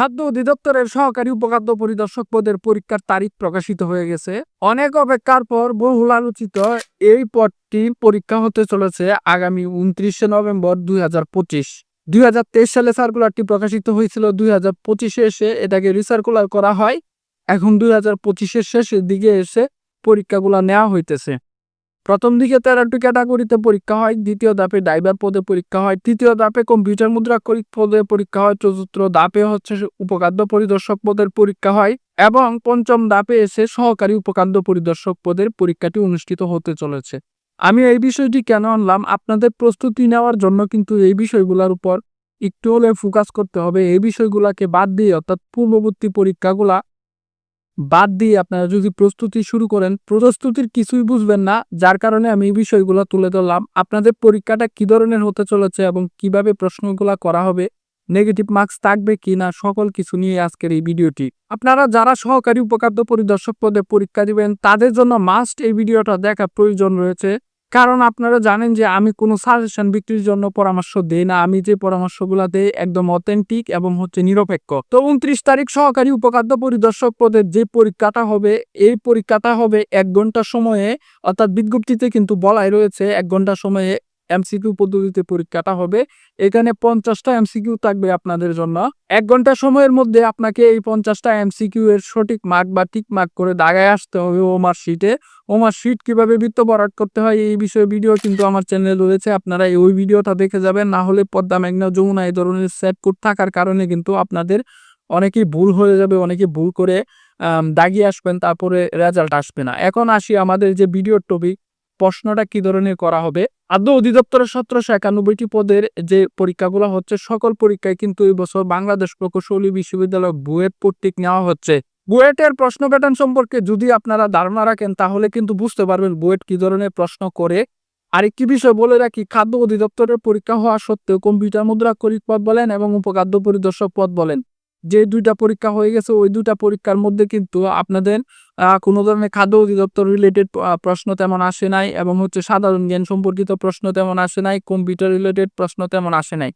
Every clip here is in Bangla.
খাদ্য অধিদপ্তরের সহকারী উপখাদ্য পরিদর্শক পদের পরীক্ষার তারিখ প্রকাশিত হয়ে গেছে। অনেক অপেক্ষার পর বহুল আলোচিত এই পদটি পরীক্ষা হতে চলেছে আগামী উনত্রিশে নভেম্বর দুই হাজার পঁচিশ। দুই হাজার তেইশ সালে সার্কুলারটি প্রকাশিত হয়েছিল, দুই হাজার পঁচিশে এসে এটাকে রিসার্কুলার করা হয়। এখন দুই হাজার পঁচিশের শেষের দিকে এসে পরীক্ষাগুলো নেওয়া হইতেছে। প্রথম দিকে তেরোটি ক্যাটাগরিতে পরীক্ষা হয়, দ্বিতীয় ধাপে ড্রাইভার পদে পরীক্ষা হয়, তৃতীয় ধাপে কম্পিউটার মুদ্রা পদে পরীক্ষা হয়, চতুর্থ ধাপে হচ্ছে উপখাদ্য পরিদর্শক পদের পরীক্ষা হয় এবং পঞ্চম ধাপে এসে সহকারী উপখাদ্য পরিদর্শক পদের পরীক্ষাটি অনুষ্ঠিত হতে চলেছে। আমি এই বিষয়টি কেন আনলাম? আপনাদের প্রস্তুতি নেওয়ার জন্য কিন্তু এই বিষয়গুলোর উপর একটু হলে ফোকাস করতে হবে। এই বিষয়গুলোকে বাদ দিয়ে অর্থাৎ পূর্ববর্তী পরীক্ষাগুলা বাদ দিয়ে আপনারা যদি প্রস্তুতি শুরু করেন, প্রস্তুতির কিছুই বুঝবেন না, যার কারণে আমি এই বিষয়গুলো তুলে ধরলাম। আপনাদের পরীক্ষাটা কি ধরনের হতে চলেছে এবং কীভাবে প্রশ্নগুলো করা হবে নেগেটিভ মার্কস থাকবে কি না সকল কিছু নিয়ে আজকের এই ভিডিওটি। আপনারা যারা সহকারী উপখাদ্য পরিদর্শক পদে পরীক্ষা দিবেন, তাদের জন্য মাস্ট এই ভিডিওটা দেখা প্রয়োজন রয়েছে। কারণ আপনারা জানেন যে আমি কোনো সাজেশন বিক্রির জন্য পরামর্শ দেই না। আমি যে পরামর্শগুলো দেই একদম অথেন্টিক এবং হচ্ছে নিরপেক্ষ। তো উনত্রিশ তারিখ সহকারী উপখাদ্য পরিদর্শক পদের যে পরীক্ষাটা হবে, এই পরীক্ষাটা হবে এক ঘণ্টা সময়ে, অর্থাৎ বিজ্ঞপ্তিতে কিন্তু বলাই রয়েছে এক ঘণ্টা সময়ে এমসিকিউ পদ্ধতিতে পরীক্ষাটা হবে। এখানে পঞ্চাশটা এমসিকিউ থাকবে আপনাদের জন্য। এক ঘণ্টা সময়ের মধ্যে আপনাকে এই পঞ্চাশটা এমসিকিউ এর সঠিক মার্ক বা টিক মার্ক করে দাগায় আসতে হবে ওমার শিটে ওমার শিট কীভাবে বৃত্ত বরাট করতে হয় এই বিষয়ে ভিডিও কিন্তু আমার চ্যানেলে রয়েছে। আপনারা ওই ভিডিওটা দেখে যাবেন। না হলে পদ্মা মেঘনা যমুনা এই ধরনের সেট কোড থাকার কারণে কিন্তু আপনাদের অনেকেই ভুল হয়ে যাবে, অনেকে ভুল করে দাগিয়ে আসবেন, তারপরে রেজাল্ট আসবে না। এখন আসি আমাদের যে ভিডিওর টপিক প্রশ্নটা কি ধরনের করা হবে? আদ্য অধিদপ্তরের সতেরোশো একানব্বইটি পদের যে পরীক্ষাগুলো হচ্ছে, সকল পরীক্ষায় কিন্তু এই বছর বাংলাদেশ প্রকৌশলী বিশ্ববিদ্যালয় বুয়েট কর্তৃক নেওয়া হচ্ছে। বুয়েটের প্রশ্ন প্যাটার্ন সম্পর্কে যদি আপনারা ধারণা রাখেন, তাহলে কিন্তু বুঝতে পারবেন বুয়েট কি ধরনের প্রশ্ন করে। আরেকটি বিষয় বলে রাখি, খাদ্য অধিদপ্তরের পরীক্ষা হওয়া সত্ত্বেও কম্পিউটার মুদ্রাক্ষরিক পদ বলেন এবং উপখাদ্য পরিদর্শক পদ বলেন। যে দুইটা পরীক্ষা হয়ে গেছে, ওই দুইটা পরীক্ষার মধ্যে কিন্তু আপনাদের কোনো ধরনের খাদ্য অধিদপ্তর রিলেটেড প্রশ্ন তেমন আসে নাই এবং হচ্ছে সাধারণ জ্ঞান সম্পর্কিত প্রশ্ন তেমন আসে নাই কম্পিউটার রিলেটেড প্রশ্ন তেমন আসে নাই।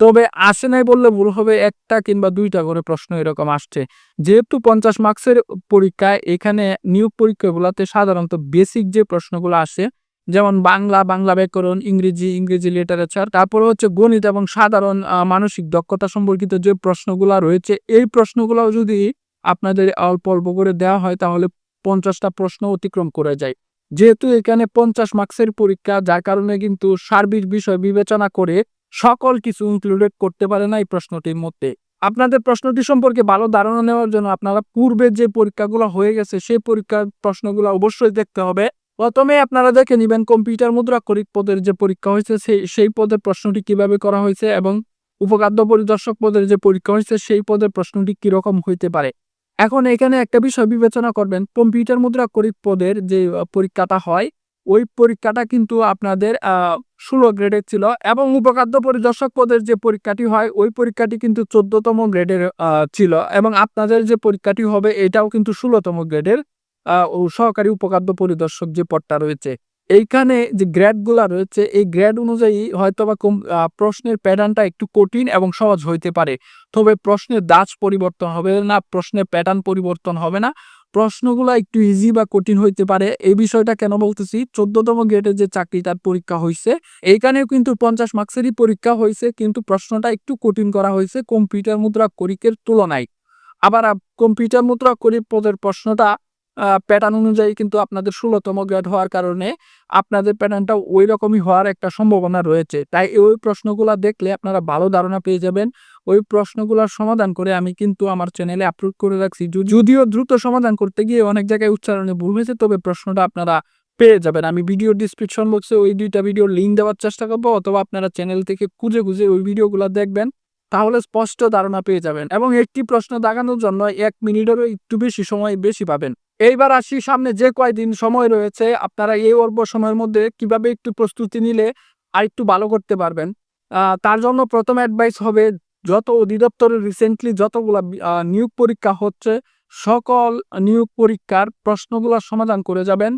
তবে আসে নাই বললে ভুল হবে, একটা কিংবা দুইটা করে প্রশ্ন এরকম আসছে। যেহেতু পঞ্চাশ মার্কসের পরীক্ষায় এখানে নিয়োগ পরীক্ষাগুলোতে সাধারণত বেসিক যে প্রশ্নগুলো আসে যেমন বাংলা বাংলা ব্যাকরণ, ইংরেজি ইংরেজি লিটারেচার তারপরে হচ্ছে গণিত এবং সাধারণ মানসিক দক্ষতা সম্পর্কিত যে প্রশ্নগুলো রয়েছে, এই প্রশ্নগুলো যদি আপনাদের অল্প অল্প করে দেওয়া হয়, তাহলে পঞ্চাশটা প্রশ্ন অতিক্রম করে যায়। যেহেতু এখানে পঞ্চাশ মার্কসের পরীক্ষা, যার কারণে কিন্তু সার্বিক বিষয় বিবেচনা করে সকল কিছু ইনক্লুডেড করতে পারে না এই প্রশ্নটির মধ্যে। আপনাদের প্রশ্নটি সম্পর্কে ভালো ধারণা নেওয়ার জন্য আপনারা পূর্বে যে পরীক্ষাগুলো হয়ে গেছে, সেই পরীক্ষার প্রশ্নগুলো অবশ্যই দেখতে হবে। প্রথমে আপনারা দেখে নেবেন কম্পিউটার মুদ্রা মুদ্রাক্ষরিক পদের যে পরীক্ষা হয়েছে সেই সেই পদের প্রশ্নটি কীভাবে করা হয়েছে এবং উপখাদ্য পরিদর্শক পদের যে পরীক্ষা হয়েছে, সেই পদের প্রশ্নটি কীরকম হইতে পারে। এখন এখানে একটা বিষয় বিবেচনা করবেন, কম্পিউটার মুদ্রাক্ষরিক পদের যে পরীক্ষাটা হয়, ওই পরীক্ষাটা কিন্তু আপনাদের ষোলো গ্রেডের ছিল এবং উপখাদ্য পরিদর্শক পদের যে পরীক্ষাটি হয়, ওই পরীক্ষাটি কিন্তু চোদ্দতম গ্রেডের ছিল এবং আপনাদের যে পরীক্ষাটি হবে, এটাও কিন্তু ষোলোতম গ্রেডের সহকারী উপখাদ্য পরিদর্শক যে পদটা রয়েছে, এইখানে যে গ্রেডগুলা রয়েছে, এই গ্রেড অনুযায়ী হয়তোবা প্রশ্নের প্যাটার্নটা একটু কঠিন এবং সহজ হইতে পারে। তবে প্রশ্নের দাজ পরিবর্তন হবে না, প্রশ্নের প্যাটার্ন পরিবর্তন হবে না। প্রশ্নগুলো একটু ইজি বা কঠিন হইতে পারে। এই বিষয়টা কেন বলতেছি? চোদ্দতম গ্রেডের যে চাকরি তার পরীক্ষা হয়েছে এইখানেও কিন্তু পঞ্চাশ মার্কসেরই পরীক্ষা হয়েছে কিন্তু প্রশ্নটা একটু কঠিন করা হয়েছে কম্পিউটার মুদ্রা করিকের তুলনায়। আবার কম্পিউটার মুদ্রা করিক পদের প্রশ্নটা প্যাটার্ন অনুযায়ী কিন্তু আপনাদের ষোলোতম গ্রেড হওয়ার কারণে আপনাদের প্যাটার্নটা ওই রকমই হওয়ার একটা সম্ভাবনা রয়েছে। তাই ওই প্রশ্নগুলো দেখলে আপনারা ভালো ধারণা পেয়ে যাবেন। ওই প্রশ্নগুলোর সমাধান করে আমি কিন্তু আমার চ্যানেলে আপলোড করে রাখছি। যদিও- দ্রুত সমাধান করতে গিয়ে অনেক জায়গায় উচ্চারণে ভুল হয়েছে, তবে প্রশ্নটা আপনারা পেয়ে যাবেন। আমি ভিডিও ডিসক্রিপশন বক্সে ওই দুইটা ভিডিও লিঙ্ক দেওয়ার চেষ্টা করব, অথবা আপনারা চ্যানেল থেকে খুঁজে খুঁজে ওই ভিডিওগুলো দেখবেন, তাহলে স্পষ্ট ধারণা পেয়ে যাবেন। এবং একটি প্রশ্ন দাগানোর জন্য এক মিনিটেরও একটু বেশি সময় বেশি পাবেন। এইবার আসি সামনে যে কয়দিন সময় রয়েছে, আপনারা এই অল্প সময়ের মধ্যে কীভাবে একটু প্রস্তুতি নিলে আর একটু ভালো করতে পারবেন? তার জন্য প্রথম অ্যাডভাইস হবে, যত অধিদপ্তরে রিসেন্টলি যতগুলা নিয়োগ পরীক্ষা হচ্ছে, সকল নিয়োগ পরীক্ষার প্রশ্নগুলোর সমাধান করে যাবেন।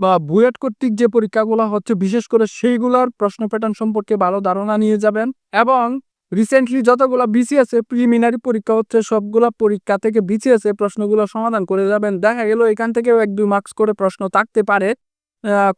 বা বুয়েট কর্তৃক যে পরীক্ষাগুলো হচ্ছে, বিশেষ করে সেইগুলোর প্রশ্ন প্যাটার্ন সম্পর্কে ভালো ধারণা নিয়ে যাবেন এবং রিসেন্টলি যতগুলো বিসিএস প্রিলিমিনারি পরীক্ষা হচ্ছে, সবগুলো পরীক্ষা থেকে বিসিএস এর প্রশ্নগুলো সমাধান করে যাবেন। দেখা গেল এখান থেকেও এক, দুই মার্কস করে প্রশ্ন থাকতে পারে।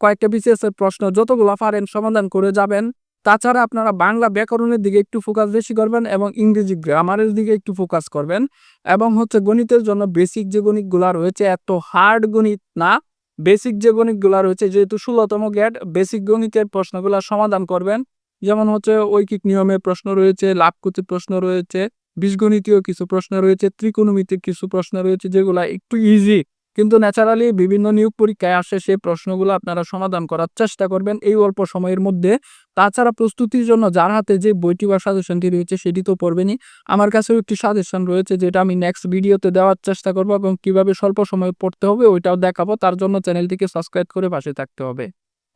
কয়েকটা বিসিএস এর প্রশ্ন যতগুলো পারেন সমাধান করে যাবেন। তাছাড়া আপনারা বাংলা ব্যাকরণের দিকে একটু ফোকাস বেশি করবেন এবং ইংরেজি গ্রামারের দিকে একটু ফোকাস করবেন। এবং হচ্ছে গণিতের জন্য বেসিক যে গণিতগুলা রয়েছে, এত হার্ড গণিত না। বেসিক যে গণিতগুলা রয়েছে, যেহেতু ষোলোতম গ্রেড বেসিক গণিতের প্রশ্নগুলো সমাধান করবেন। যেমন হচ্ছে ঐকিক নিয়মের প্রশ্ন রয়েছে লাভকুতির প্রশ্ন রয়েছে, বীজগণিতীয় কিছু প্রশ্ন রয়েছে, ত্রিকোণমিতিক কিছু প্রশ্ন রয়েছে, যেগুলো একটু ইজি কিন্তু ন্যাচারালি বিভিন্ন নিয়োগ পরীক্ষায় আসে সেই প্রশ্নগুলো আপনারা সমাধান করার চেষ্টা করবেন এই অল্প সময়ের মধ্যে। তাছাড়া প্রস্তুতির জন্য যার হাতে যে বইটি বা সাজেশনটি রয়েছে সেটি তো পড়বেনই। আমার কাছেও একটি সাজেশন রয়েছে যেটা আমি নেক্সট ভিডিওতে দেওয়ার চেষ্টা করব এবং কীভাবে স্বল্প সময়ে পড়তে হবে ওইটাও দেখাবো। তার জন্য চ্যানেলটিকে সাবস্ক্রাইব করে পাশে থাকতে হবে।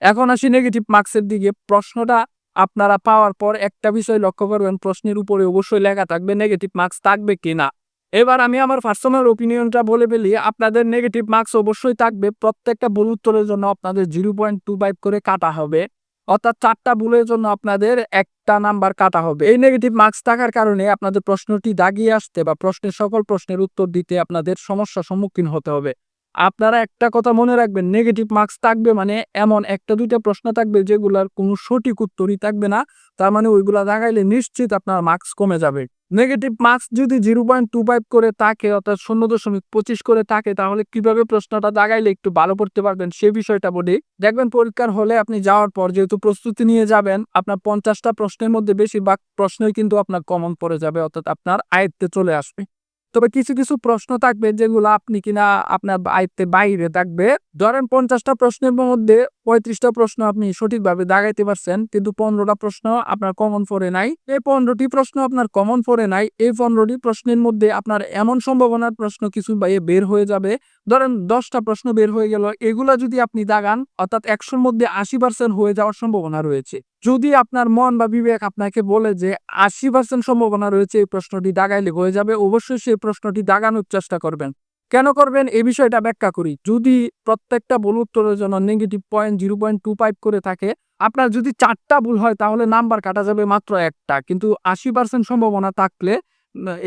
এখন আসি নেগেটিভ মার্কসের দিকে। প্রশ্নটা আপনারা পাওয়ার পর একটা বিষয় লক্ষ্য করবেন, প্রশ্নের উপরে অবশ্যই লেখা থাকবে নেগেটিভ মার্কস থাকবে কিনা এবার আমি আমার পার্সোনাল ওপিনিয়নটা বলে ফেলি, আপনাদের নেগেটিভ মার্কস অবশ্যই থাকবে, প্রত্যেকটা ভুল উত্তরের জন্য আপনাদের জিরো পয়েন্ট টু ফাইভ করে কাটা হবে, অর্থাৎ চারটা ভুলের জন্য আপনাদের একটা নাম্বার কাটা হবে। এই নেগেটিভ মার্কস থাকার কারণে আপনাদের প্রশ্নটি দাগিয়ে আসতে বা প্রশ্নের সকল প্রশ্নের উত্তর দিতে আপনাদের সমস্যার সম্মুখীন হতে হবে। আপনারা একটা কথা মনে রাখবেন নেগেটিভ মার্কস থাকবে মানে এমন একটা, দুইটা প্রশ্ন থাকবে যেগুলার কোনো সঠিক উত্তরই থাকবে না। তার মানে ওইগুলা দাগাইলে নিশ্চিত আপনার মার্কস কমে যাবে। নেগেটিভ মার্কস যদি জিরো পয়েন্ট টু ফাইভ করে থাকে অর্থাৎ শূন্য দশমিক পঁচিশ করে থাকে, তাহলে কীভাবে প্রশ্নটা দাগাইলে একটু ভালো পড়তে পারবেন সে বিষয়টা বলি। দেখবেন পরীক্ষার হলে আপনি যাওয়ার পর যেহেতু প্রস্তুতি নিয়ে যাবেন, আপনার পঞ্চাশটা প্রশ্নের মধ্যে বেশিরভাগ প্রশ্নই কিন্তু আপনার কমন পড়ে যাবে, অর্থাৎ আপনার আয়ত্তে চলে আসবে। তবে কিছু কিছু প্রশ্ন থাকবে যেগুলো আপনি কিনা আপনার আয়ত্তে বাইরে থাকবে। ধরেন পঞ্চাশটা প্রশ্নের মধ্যে পঁয়ত্রিশটা প্রশ্ন আপনি সঠিকভাবে দাগাইতে পারছেন, কিন্তু পনেরোটা প্রশ্ন আপনার কমন পড়ে নাই। এই পনেরোটি প্রশ্ন আপনার কমন পড়ে নাই, এই পনেরোটি প্রশ্নের মধ্যে আপনার এমন সম্ভাবনার প্রশ্ন কিছু বের হয়ে যাবে। ধরেন দশটা প্রশ্ন বের হয়ে গেল, এগুলা যদি আপনি দাগান, অর্থাৎ একশোর মধ্যে আশি পার্সেন্ট হয়ে যাওয়ার সম্ভাবনা রয়েছে। যদি আপনার মন বা বিবেক আপনাকে বলে যে আশি পার্সেন্ট সম্ভাবনা রয়েছে এই প্রশ্নটি দাগাইলে হয়ে যাবে, অবশ্যই সেই প্রশ্নটি দাগানোর চেষ্টা করবেন। কেন করবেন? এই বিষয়টা ব্যাখ্যা করি। যদি প্রত্যেকটা ভুল উত্তরের জন্য negative point zero point two five করে থাকে, আপনার যদি চারটা ভুল হয় তাহলে নাম্বার কাটা যাবে মাত্র একটা। কিন্তু আশি পার্সেন্ট সম্ভাবনা থাকলে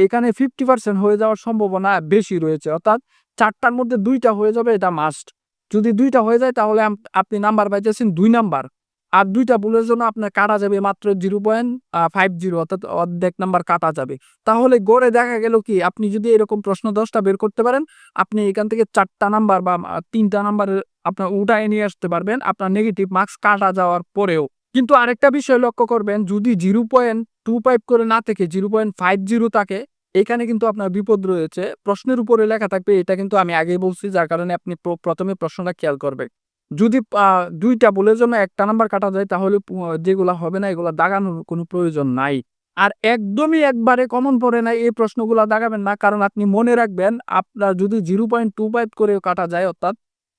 এখানে ফিফটি পার্সেন্ট হয়ে যাওয়ার সম্ভাবনা বেশি রয়েছে। অর্থাৎ চারটার মধ্যে দুইটা হয়ে যাবে, এটা মাস্ট যদি দুইটা হয়ে যায় তাহলে আপনি নাম্বার পাইতেছেন দুই নাম্বার। আর দুইটা ভুলের জন্য আপনার কাটা যাবে মাত্র জিরো পয়েন্ট ফাইভ জিরো অর্থাৎ অর্ধেক নাম্বার কাটা যাবে। তাহলে গড়ে দেখা গেল কি, আপনি যদি এরকম প্রশ্ন দশটা বের করতে পারেন, আপনি এখান থেকে চারটা নাম্বার বা তিনটা নাম্বারের আপনার উঠায় নিয়ে আসতে পারবেন, আপনার নেগেটিভ মার্কস কাটা যাওয়ার পরেও। কিন্তু আরেকটা বিষয় লক্ষ্য করবেন, যদি জিরো পয়েন্ট টু ফাইভ করে না থেকে জিরো পয়েন্ট ফাইভ জিরো থাকে, এখানে কিন্তু আপনার বিপদ রয়েছে। প্রশ্নের উপরে লেখা থাকবে, এটা কিন্তু আমি আগেই বলছি, যার কারণে আপনি প্রথমে প্রশ্নটা খেয়াল করবেন। যদি দুইটা বলে জন্য একটা নাম্বার কাটা যায়, তাহলে যেগুলা হবে না, এগুলা দাগানোর কোনো প্রয়োজন নাই। আর একদমই একবারে কমন পড়ে নাই এই প্রশ্নগুলো দাগাবেন না, কারণ আপনি মনে রাখবেন, আপনার যদি জিরো পয়েন্ট টু ফাইভ করে কাটা যায়, অর্থাৎ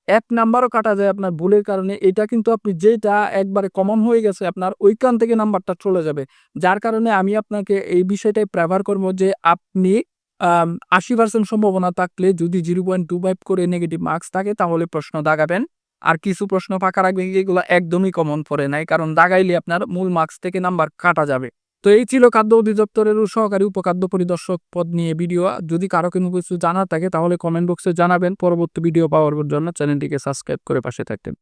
এক নাম্বারও কাটা যায় আপনার ভুলের কারণে, এটা কিন্তু আপনি যেটা একবারে কমন হয়ে গেছে, আপনার ওইখান থেকে নাম্বারটা চলে যাবে। যার কারণে আমি আপনাকে এই বিষয়টাই প্রেফার করব যে, আপনি আশি পার্সেন্ট সম্ভাবনা থাকলে যদি জিরো পয়েন্ট টু ফাইভ করে নেগেটিভ মার্কস থাকে, তাহলে প্রশ্ন দাগাবেন। আর কিছু প্রশ্ন ফাঁকা রাখবেন এগুলো একদমই কমন পড়ে নাই, কারণ দাগাইলে আপনার মূল মার্কস থেকে নাম্বার কাটা যাবে। তো এই ছিল খাদ্য অধিদপ্তরের সহকারী উপখাদ্য পরিদর্শক পদ নিয়ে ভিডিও যদি কারও কোনো কিছু জানা থাকে তাহলে কমেন্ট বক্সে জানাবেন। পরবর্তী ভিডিও পাওয়ার জন্য চ্যানেলটিকে সাবস্ক্রাইব করে পাশে থাকতেন